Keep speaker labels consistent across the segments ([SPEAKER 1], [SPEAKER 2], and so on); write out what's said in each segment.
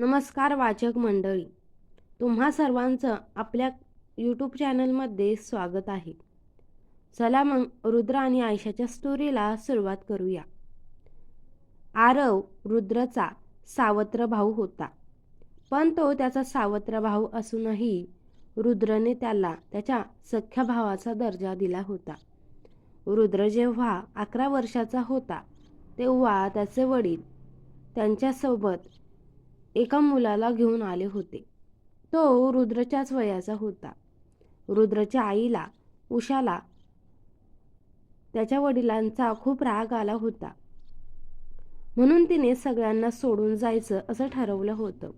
[SPEAKER 1] नमस्कार वाचक मंडळी. तुम्हा सर्वांचं आपल्या यूट्यूब चॅनलमध्ये स्वागत आहे. चला मग रुद्र आणि आयशाच्या स्टोरीला सुरुवात करूया. आरव रुद्रचा सावत्र भाऊ होता. पण तो त्याचा सावत्र भाऊ असूनही रुद्रने त्याला त्याच्या सख्या भावाचा दर्जा दिला होता. रुद्र जेव्हा अकरा वर्षाचा होता तेव्हा त्याचे वडील त्यांच्यासोबत एका मुलाला घेऊन आले होते. तो रुद्रच्याच वयाचा होता. रुद्रच्या आईला उषाला त्याच्या वडिलांचा खूप राग आला होता. म्हणून तिने सगळ्यांना सोडून जायचं असं ठरवलं होतं.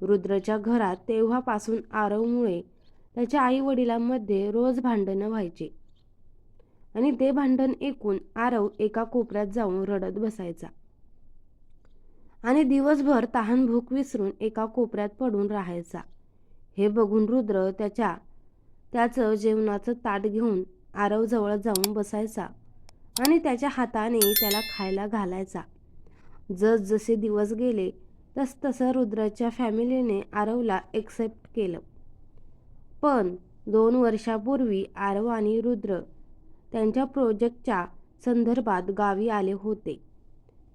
[SPEAKER 1] रुद्रच्या घरात तेव्हापासून आरवमुळे त्याच्या आई वडिलांमध्ये रोज भांडणं व्हायचे. आणि ते भांडण ऐकून आरव एका कोपऱ्यात जाऊन रडत बसायचा. आणि दिवसभर तहान भूक विसरून एका कोपऱ्यात पडून राहायचा. हे बघून रुद्र त्याच्या त्याचं जेवणाचं ताट घेऊन आरवजवळ जाऊन बसायचा आणि त्याच्या हाताने त्याला खायला घालायचा. जसजसे दिवस गेले तसतसं रुद्रच्या रुद्राच्या फॅमिलीने आरवला एक्सेप्ट केलं. पण दोन वर्षापूर्वी आरव आणि रुद्र त्यांच्या प्रोजेक्टच्या संदर्भात गावी आले होते.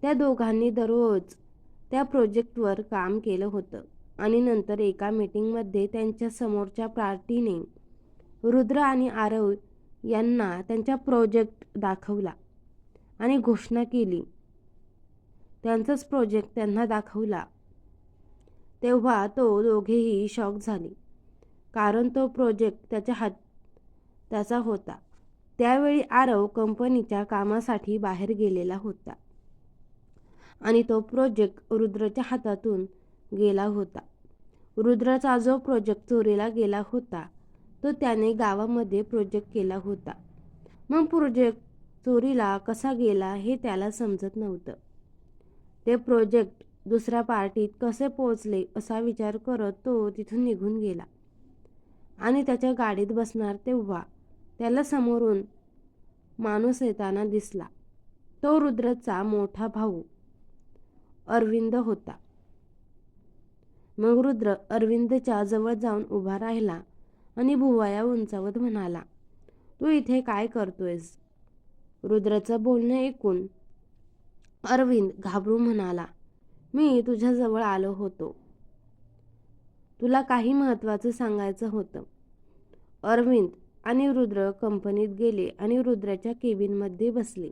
[SPEAKER 1] त्या दोघांनी दररोज त्या प्रोजेक्टवर काम केलं होतं. आणि नंतर एका मीटिंगमध्ये त्यांच्या समोरच्या पार्टीने रुद्र आणि आरव यांना त्यांचा प्रोजेक्ट दाखवला आणि घोषणा केली. त्यांचाच प्रोजेक्ट त्यांना दाखवला. तेव्हा तो दोघेही शॉक झाले. कारण तो प्रोजेक्ट त्याच्या हात त्याचा होता. त्यावेळी आरव कंपनीच्या कामासाठी बाहेर गेलेला होता. आणि तो प्रोजेक्ट रुद्रच्या हातातून गेला होता. रुद्राचा जो प्रोजेक्ट चोरीला गेला होता तो त्याने गावामध्ये प्रोजेक्ट केला होता. मग प्रोजेक्ट चोरीला कसा गेला हे त्याला समजत नव्हतं. ते प्रोजेक्ट दुसऱ्या पार्टीत कसे पोचले असा विचार करत तो तिथून निघून गेला. आणि त्याच्या गाडीत बसणार तेव्हा त्याला समोरून माणूस येताना दिसला. तो रुद्रचा मोठा भाऊ अरविंद होता. मग रुद्र अरविंदच्या जवळ जाऊन उभा राहिला आणि भुवाया उंचावत म्हणाला तू इथे काय करतोयस? रुद्रचं बोलणं ऐकून अरविंद घाबरू म्हणाला मी तुझ्याजवळ आलो होतो. तुला काही महत्त्वाचं सांगायचं होतं. अरविंद आणि रुद्र कंपनीत गेले आणि रुद्राच्या केबिनमध्ये बसले.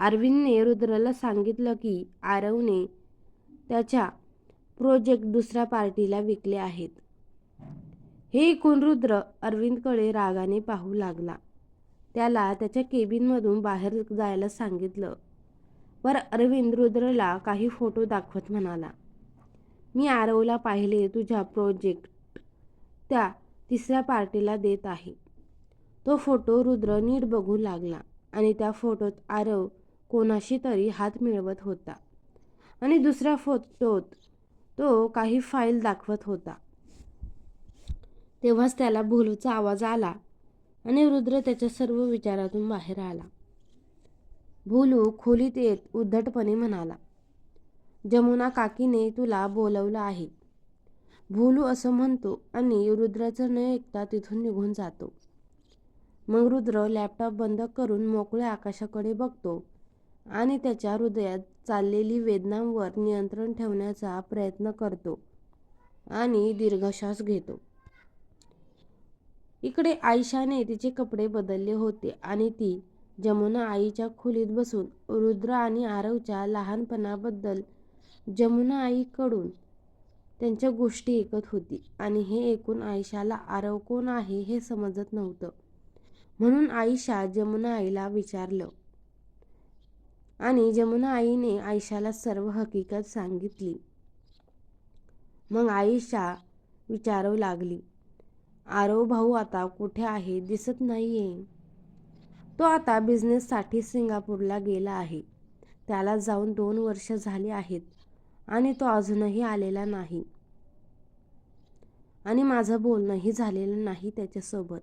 [SPEAKER 1] अरविंदने रुद्रला सांगितलं की आरवने त्याच्या प्रोजेक्ट दुसऱ्या पार्टीला विकले आहेत. हे ऐकून रुद्र अरविंदकडे रागाने पाहू लागला. त्याला त्याच्या केबिनमधून बाहेर जायला सांगितलं. पर अरविंद रुद्रला काही फोटो दाखवत म्हणाला मी आरवला पाहिले तुझ्या प्रोजेक्ट त्या तिसऱ्या पार्टीला देत आहे. तो फोटो रुद्र नीट बघू लागला आणि त्या फोटोत आरव कोणाशी तरी हात मिळवत होता. आणि दुसऱ्या फोटोत तो काही फाईल दाखवत होता. तेव्हाच त्याला भोलूचा आवाज आला आणि रुद्र त्याच्या सर्व विचारातून बाहेर आला. भूलू खोलीत येत उद्धटपणे म्हणाला जमुना काकीने तुला बोलवलं आहे. भूलू असं म्हणतो आणि रुद्राचं न ऐकता तिथून निघून जातो. मग रुद्र लॅपटॉप बंद करून मोकळ्या आकाशाकडे बघतो आणि त्याच्या हृदयात चाललेली वेदनांवर नियंत्रण ठेवण्याचा प्रयत्न करतो आणि दीर्घश्वास घेतो. इकडे आयशाने तिचे कपडे बदलले होते आणि ती जमुना आईच्या खोलीत बसून रुद्र आणि आरवच्या लहानपणाबद्दल जमुना आईकडून त्यांच्या गोष्टी ऐकत होती आणि हे ऐकून आयशाला आरव कोण आहे हे समजत नव्हतं. म्हणून आईशा जमुना आईला विचारलं आणि जमुना आईने आयशाला सर्व हकीकत सांगितली. मग आईशा विचारू लागली आरव भाऊ आता कुठे आहे? दिसत नाहीये. तो आता बिझनेससाठी सिंगापूरला गेला आहे. त्याला जाऊन दोन वर्ष झाली आहेत आणि तो अजूनही आलेला नाही. आणि माझं बोलणंही झालेलं नाही त्याच्यासोबत.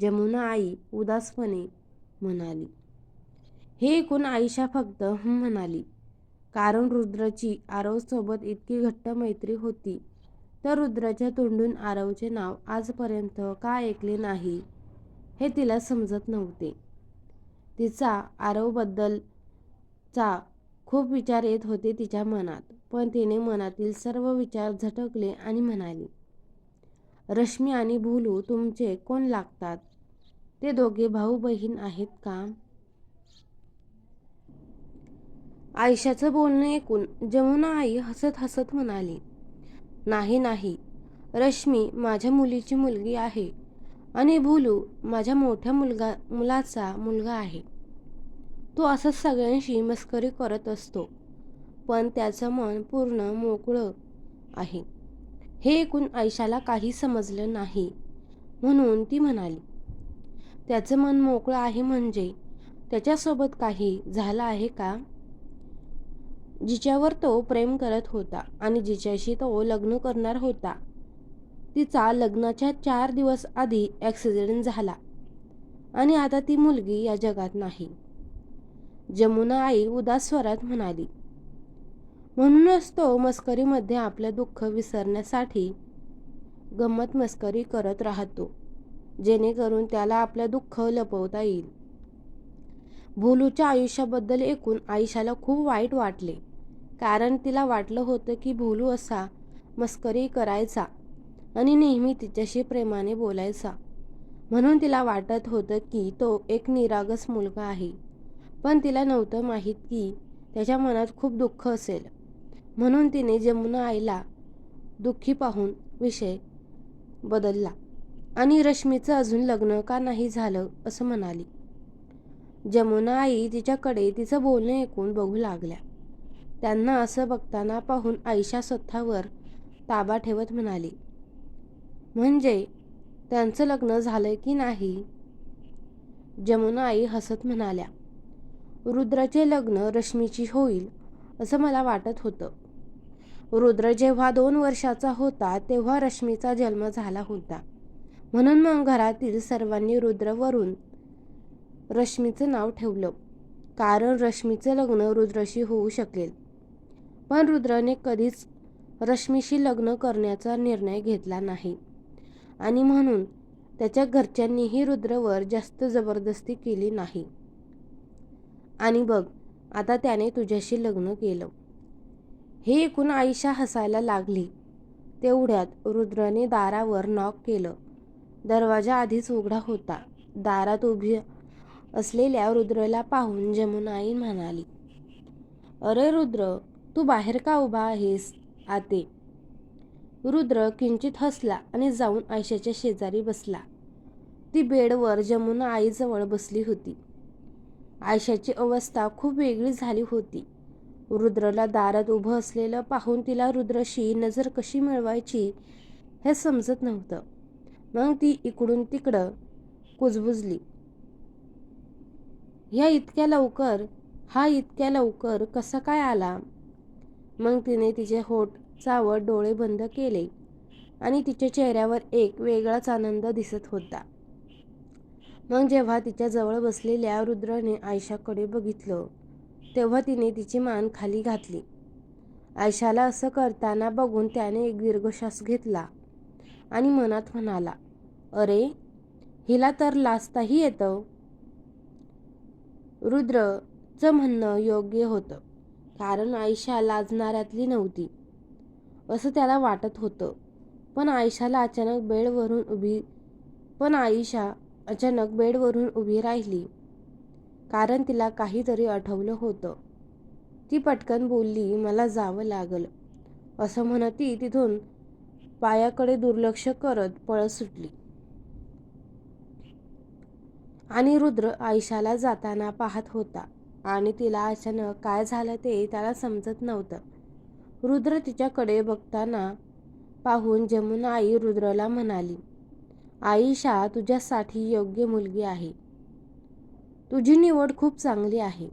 [SPEAKER 1] जमुना आई उदासपणे म्हणाली हे ऐकून आयशा फक्त हम म्हणाली. कारण रुद्राची आरवसोबत इतकी घट्ट मैत्री होती तर रुद्राच्या तोंडून आरवचे नाव आजपर्यंत का ऐकले नाही हे तिला समजत नव्हते. तिचा आरवबद्दलचा खूप विचार येत होते तिच्या मनात पण तिने मनातील सर्व विचार झटकले आणि म्हणाली रश्मी आणि भोलू तुमचे कोण लागतात? ते दोघे भाऊ बहीण आहेत का? आयशाचं बोलणं ऐकून जमुना आई हसत हसत म्हणाली नाही नाही रश्मी माझ्या मुलीची मुलगी आहे आणि भोलू माझ्या मोठ्या मुलगा मुलाचा मुलगा आहे. तो असंच सगळ्यांशी मस्करी करत असतो पण त्याचं मन पूर्ण मोकळं आहे. हे ऐकून आयशाला काही समजलं नाही म्हणून ती म्हणाली त्याचं मन मोकळं आहे म्हणजे त्याच्यासोबत काही झालं आहे का? जिच्यावर तो प्रेम करत होता आणि जिच्याशी तो लग्न करणार होता. तिचा लग्नाच्या चार दिवस आधी ॲक्सिडेंट झाला आणि आता ती मुलगी या जगात नाही. जमुना आई उदास स्वरात म्हणाली म्हणूनच तो मस्करीमध्ये आपलं दुःख विसरण्यासाठी गंमत मस्करी करत राहतो जेणेकरून त्याला आपलं दुःख लपवता येईल. भोलूच्या आयुष्याबद्दल ऐकून आयुष्याला खूप वाईट वाटले. कारण तिला वाटलं होतं की भोलू असा मस्करी करायचा आणि नेहमी तिच्याशी प्रेमाने बोलायचा. म्हणून तिला वाटत होतं की तो एक निरागस मुलगा आहे. पण तिला नव्हतं माहीत की त्याच्या मनात खूप दुःख असेल. म्हणून तिने जमुना आईला दुःखी पाहून विषय बदलला आणि रश्मीचं अजून लग्न का नाही झालं असं म्हणाली. जमुना आई तिच्याकडे तिचं बोलणं ऐकून बघू लागल्या. त्यांना असं बघताना पाहून आयशा स्वतःवर ताबा ठेवत म्हणाली म्हणजे त्यांचं लग्न झालं की नाही? जमुना आई हसत म्हणाल्या रुद्राचे लग्न रश्मीची होईल असं मला वाटत होतं. रुद्र जेव्हा दोन वर्षाचा होता तेव्हा रश्मीचा जन्म झाला होता. म्हणून मग घरातील सर्वांनी रुद्रवरून रश्मीचं नाव ठेवलं. कारण रश्मीचं लग्न रुद्रशी होऊ शकेल. पण रुद्रने कधीच रश्मीशी लग्न करण्याचा निर्णय घेतला नाही. आणि म्हणून त्याच्या घरच्यांनीही रुद्रवर जास्त जबरदस्ती केली नाही. आणि बघ आता त्याने तुझ्याशी लग्न केलं. हे ऐकून आईशा हसायला लागली. तेवढ्यात रुद्रने दारावर नॉक केलं. दरवाजा आधीच उघडा होता. दारात उभी असलेल्या रुद्रला पाहून जमुनाई म्हणाली अरे रुद्र तू बाहेर का उभा आहेस? आते. रुद्र किंचित हसला आणि जाऊन आयशाच्या शेजारी बसला. ती बेडवर जमुना आईजवळ बसली होती. आयशाची अवस्था खूप वेगळी झाली होती. रुद्रला दारात उभं असलेलं पाहून तिला रुद्रशी नजर कशी मिळवायची हे समजत नव्हतं. मग ती इकडून तिकडं कुजबुजली. ह्या इतक्या लवकर? हा इतक्या लवकर कसा काय आला? मग तिने तिचे होठ चावत डोळे बंद केले आणि तिच्या चेहऱ्यावर एक वेगळाच आनंद दिसत होता. मग जेव्हा तिच्या जवळ बसलेल्या रुद्रने आयशाकडे बघितलं तेव्हा तिने तिची मान खाली घातली. आयशाला असं करताना बघून त्याने एक दीर्घश्वास घेतला आणि मनात म्हणाला अरे हिला तर लाजताही येतं. रुद्रचं म्हणणं योग्य होतं. कारण आयशा लाजणाऱ्यातली नव्हती. असं त्याला वाटत होतं. पण आयशाला अचानक बेडवरून उभी पण आयशा अचानक बेडवरून उभी राहिली. कारण तिला काहीतरी आठवलं होतं. ती पटकन बोलली मला जावं लागल. असं म्हणत ती तिथून पायाकडे दुर्लक्ष करत पळत सुटली. आणि रुद्र आयशाला जाताना पाहत होता. आणि तिला अचानक काय झालं ते त्याला समजत नव्हतं. रुद्र तिच्याकडे बघताना पाहून जमुना आई रुद्रला म्हणाली आईशा तुझ्यासाठी योग्य मुलगी आहे. तुझी निवड खूप चांगली आहे.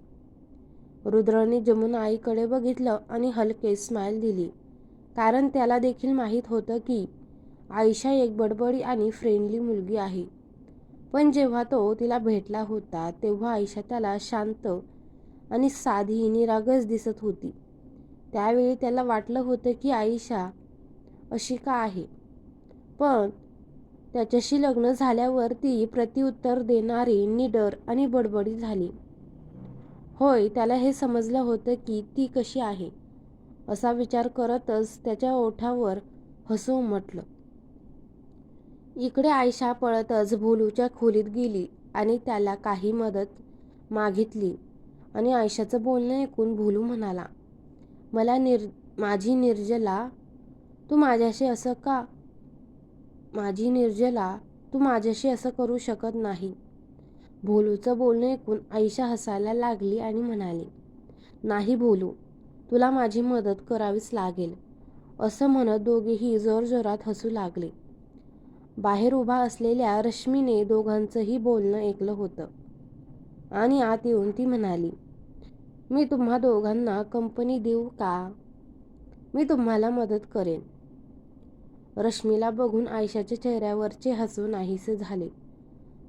[SPEAKER 1] रुद्रने जमुना आईकडे बघितलं आणि हलके स्माईल दिली कारण त्याला देखील माहीत होतं की आयशा एक बडबडी आणि फ्रेंडली मुलगी आहे. पण जेव्हा तो तिला भेटला होता तेव्हा आयशा त्याला शांत आणि साधी निरागस दिसत होती. त्यावेळी त्याला वाटलं होतं की आईशा अशी का आहे? पण त्याच्याशी लग्न झाल्यावर ती प्रत्युत्तर देणारी निडर आणि बडबडी झाली. होय त्याला हे समजलं होतं की ती कशी आहे असा विचार करतच त्याच्या ओठावर हसू उमटलं इकडे आयशा पळतच भोलूच्या खोलीत गेली आणि त्याला काही मदत मागितली. आणि आयशाचं बोलणं ऐकून भोलू म्हणाला मला निर माझी निर्जला तू माझ्याशी असं का? माझी निर्जला तू माझ्याशी असं करू शकत नाही. भोलूचं बोलणं ऐकून आईशा हसायला लागली आणि म्हणाली नाही भोलू तुला माझी मदत करावीच लागेल. असं म्हणत दोघेही जोरजोरात हसू लागले. बाहेर उभा असलेल्या रश्मीने दोघांचंही बोलणं ऐकलं होतं. आणि आत येऊन ती म्हणाली मी तुम्हा दोघांना कंपनी देऊ का? मी तुम्हाला मदत करेन. रश्मीला बघून आयशाच्या चेहऱ्यावरचे हसू नाहीसे झाले.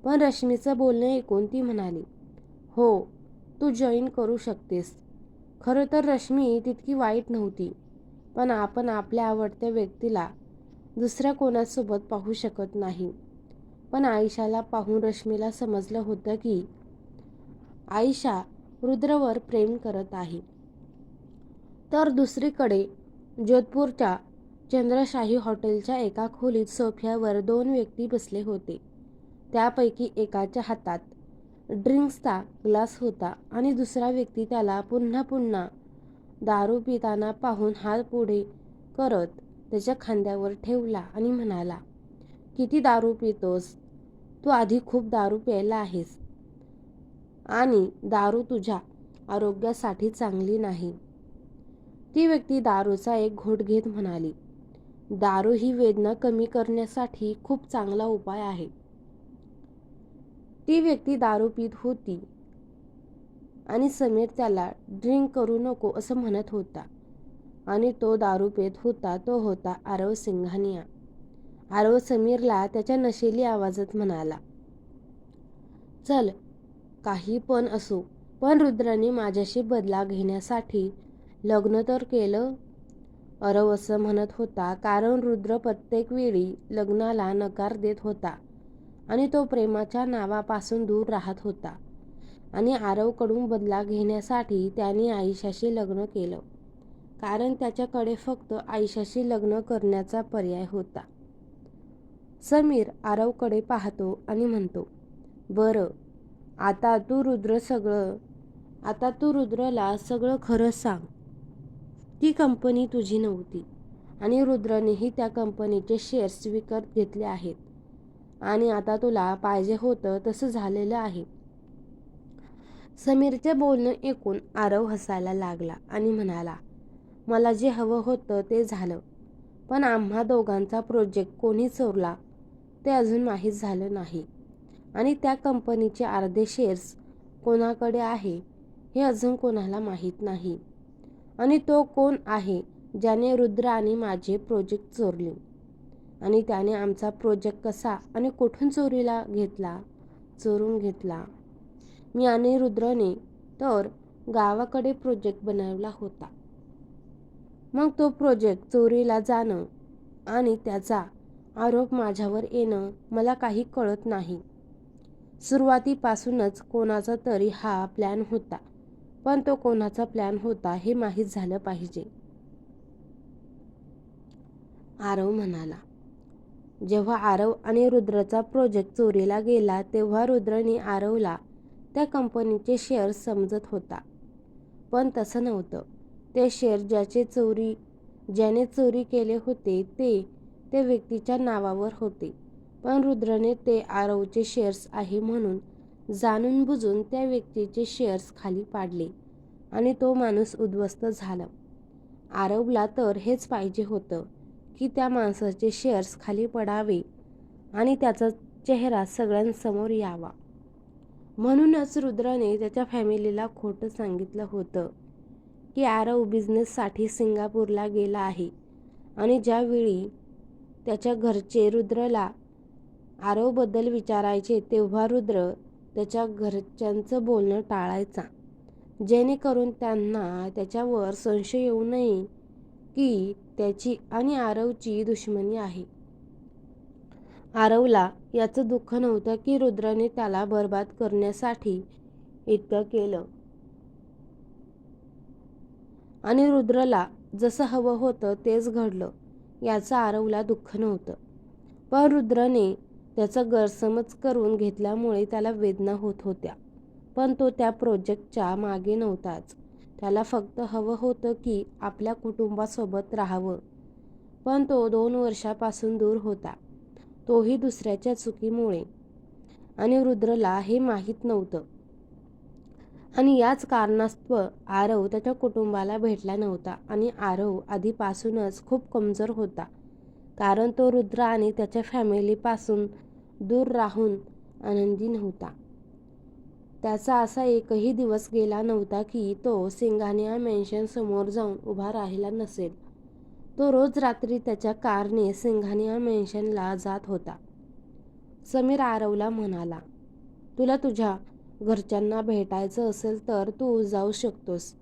[SPEAKER 1] पण रश्मीचं बोलणं ऐकून ती म्हणाली हो तू जॉईन करू शकतेस. खरं तर रश्मी तितकी वाईट नव्हती पण आपण आपल्या आवडत्या व्यक्तीला दुसऱ्या कोणासोबत पाहू शकत नाही. पण आयशाला पाहून रश्मीला समजलं होतं की आयशा रुद्रवर प्रेम करत आहे. तर दुसरीकडे जोधपूरच्या चंद्रशाही हॉटेलच्या एका खोलीत सोफ्यावर दोन व्यक्ती बसले होते. त्यापैकी एकाच्या हातात ड्रिंक्सचा ग्लास होता आणि दुसरा व्यक्ती त्याला पुन्हा पुन्हा दारू पिताना पाहून हात पुढे करत त्याच्या खांद्यावर ठेवला आणि म्हणाला किती दारू पितोस? तू आधी खूप दारू प्यायला आहेस. आणि दारू तुझ्या आरोग्यासाठी चांगली नाही. ती व्यक्ती दारूचा एक घोट घेत म्हणाली दारू ही वेदना कमी करण्यासाठी खूप चांगला उपाय आहे. ती व्यक्ती दारू पित होती आणि समीर त्याला ड्रिंक करू नको असं म्हणत होता आणि तो दारू पेत होता तो होता आरव सिंघानिया. आरव समीरला त्याच्या नशेली आवाजात म्हणाला चल काही पण असो. पण रुद्राने माझ्याशी बदला घेण्यासाठी लग्न तर केलं अरव असं म्हणत होता. कारण रुद्र प्रत्येक वेळी लग्नाला नकार देत होता आणि तो प्रेमाच्या नावापासून दूर राहत होता. आणि आरवकडून बदला घेण्यासाठी त्याने आयुष्याशी लग्न केलं. कारण त्याच्याकडे फक्त आयुष्याशी लग्न करण्याचा पर्याय होता. समीर आरवकडे पाहतो आणि म्हणतो बरं आता तू रुद्र सगळं आता तू रुद्रला सगळं खरं सांग. ती कंपनी तुझी नव्हती आणि रुद्रनेही त्या कंपनीचे शेअर्स विकत घेतले आहेत. आणि आता तुला पाहिजे होतं तसं झालेलं आहे. समीरचे बोलणं ऐकून आरव हसायला लागला आणि म्हणाला मला जे हवं होतं ते झालं पण आम्हा दोघांचा प्रोजेक्ट कोणी चोरला ते अजून माहीत झालं नाही. आणि त्या कंपनीचे अर्धे शेअर्स कोणाकडे आहे हे अजून कोणाला माहीत नाही. आणि तो कोण आहे ज्याने रुद्र आणि माझे प्रोजेक्ट चोरले? आणि त्याने आमचा प्रोजेक्ट कसा आणि कुठून चोरीला घेतला? चोरून घेतला. मी आणि रुद्रने तर गावाकडे प्रोजेक्ट बनवला होता. मग तो प्रोजेक्ट चोरीला जाणं आणि त्याचा आरोप माझ्यावर येणं मला काही कळत नाही. सुरुवातीपासूनच कोणाचा तरी हा प्लॅन होता. पण तो कोणाचा प्लॅन होता हे माहीत झालं पाहिजे. आरव म्हणाला जेव्हा आरव आणि रुद्रचा प्रोजेक्ट चोरीला गेला तेव्हा रुद्रने आरवला त्या कंपनीचे शेअर समजत होता. पण तसं नव्हतं. ते शेअर ज्याचे चोरी ज्याने चोरी केले होते ते ते व्यक्तीच्या नावावर होते. पण रुद्रने ते आरवचे शेअर्स आहे म्हणून जाणून बुजून त्या व्यक्तीचे शेअर्स खाली पाडले आणि तो माणूस उद्ध्वस्त झाला. आरवला तर हेच पाहिजे होतं की त्या माणसाचे शेअर्स खाली पडावे आणि त्याचा चेहरा सगळ्यांसमोर यावा. म्हणूनच रुद्रने त्याच्या फॅमिलीला खोटं सांगितलं होतं की आरव बिझनेससाठी सिंगापूरला गेला आहे आणि ज्यावेळी त्याच्या घरचे रुद्रला आरवबद्दल विचारायचे तेव्हा रुद्र त्याच्या घरच्यांचं बोलणं टाळायचा. जेणेकरून त्यांना त्याच्यावर संशय येऊ नये की त्याची आणि आरवची दुश्मनी आहे. आरवला याचं दुःख नव्हतं की रुद्राने त्याला बर्बाद करण्यासाठी इतकं केलं. आणि रुद्रला जसं हवं होतं तेच घडलं याचं आरवला दुःख नव्हतं. पण रुद्रने त्याचा गैरसमज करून घेतल्यामुळे त्याला वेदना होत होत्या. पण तो त्या प्रोजेक्टच्या मागे नव्हताच. त्याला फक्त हवं होतं की आपल्या कुटुंबासोबत राहावं. पण तो दोन वर्षापासून दूर होता. तोही दुसऱ्याच्या चुकीमुळे. आणि रुद्रला हे माहीत नव्हतं. आणि याच कारणास्तव आरव त्याच्या कुटुंबाला भेटला नव्हता. आणि आरव आधीपासूनच खूप कमजोर होता. कारण तो रुद्र आणि त्याच्या फॅमिलीपासून दूर राहून आनंदी नव्हता त्याचा असा एकही दिवस गेला नव्हता की तो सिंघानिया मेन्शन समोर जाऊन उभा राहिला नसेल. तो रोज रात्री त्याच्या कारने सिंघानिया मेन्शनला जात होता. समीर आरवला म्हणाला तुला तुझ्या घरच्यांना भेटायचं असेल तर तू जाऊ शकतोस.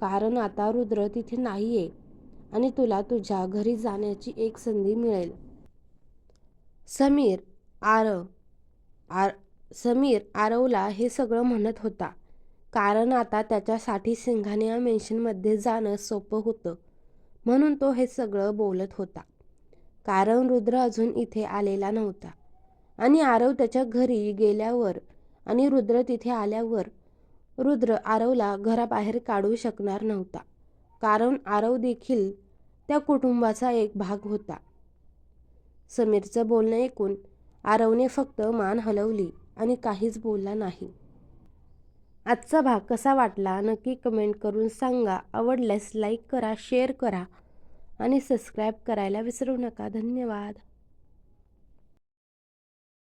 [SPEAKER 1] कारण आता रुद्र तिथे नाही आहे आणि तुला तुझ्या घरी जाण्याची एक संधी मिळेल. समीर आरव आर समीर आरवला हे सगळं म्हणत होता. कारण आता त्याच्यासाठी सिंघानिया मेन्शनमध्ये जाणं सोपं होतं. म्हणून तो हे सगळं बोलत होता. कारण रुद्र अजून इथे आलेला नव्हता. आणि आरव त्याच्या घरी गेल्यावर आणि रुद्र तिथे आल्यावर रुद्र आरवला घराबाहेर काढू शकणार नव्हता. कारण आरव देखील त्या कुटुंबाचा एक भाग होता. समीरचं बोलणं ऐकून आरवने फक्त मान हलवली आणि काहीच बोलला नाही. आजचा भाग कसा वाटला नक्की कमेंट करून सांगा. आवडल्यास लाईक करा शेअर करा आणि सबस्क्राईब करायला विसरू नका. धन्यवाद.